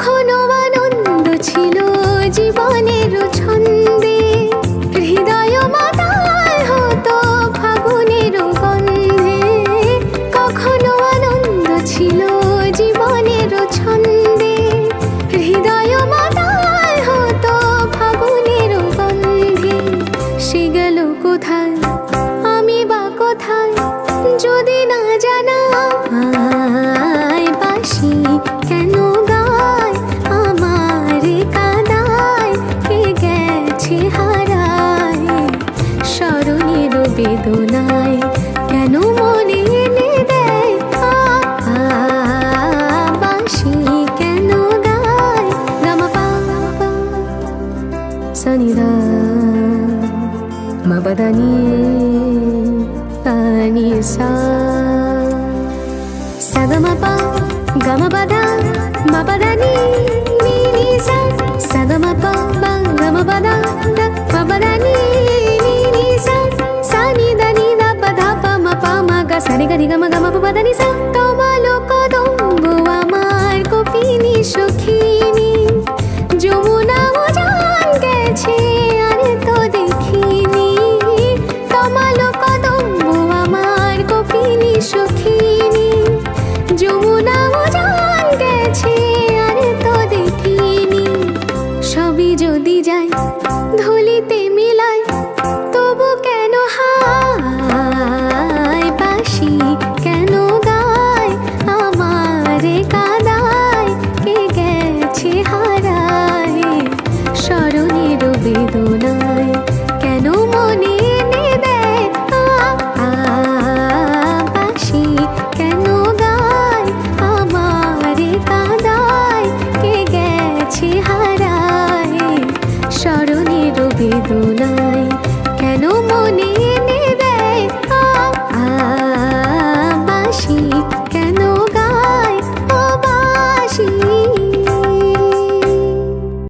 কখনো কেন মনে এনে দেয় বাঁশি কেন গায়? গামা পা সানিদা মাবাদানি আনি সা। সাগমা পা গামা বাদা সারে গা রিগা মা গা মা পা দা নি সা কামালো কদম্বো আমার গোপিনী সখিনী যমুনা মজান গেছে, আর তো দেখিনি। কামালো কদম্বো আমার গোপিনী সখিনী যমুনা মজান গেছে, আর তো দেখিনি। সবই যদি যায় నేనే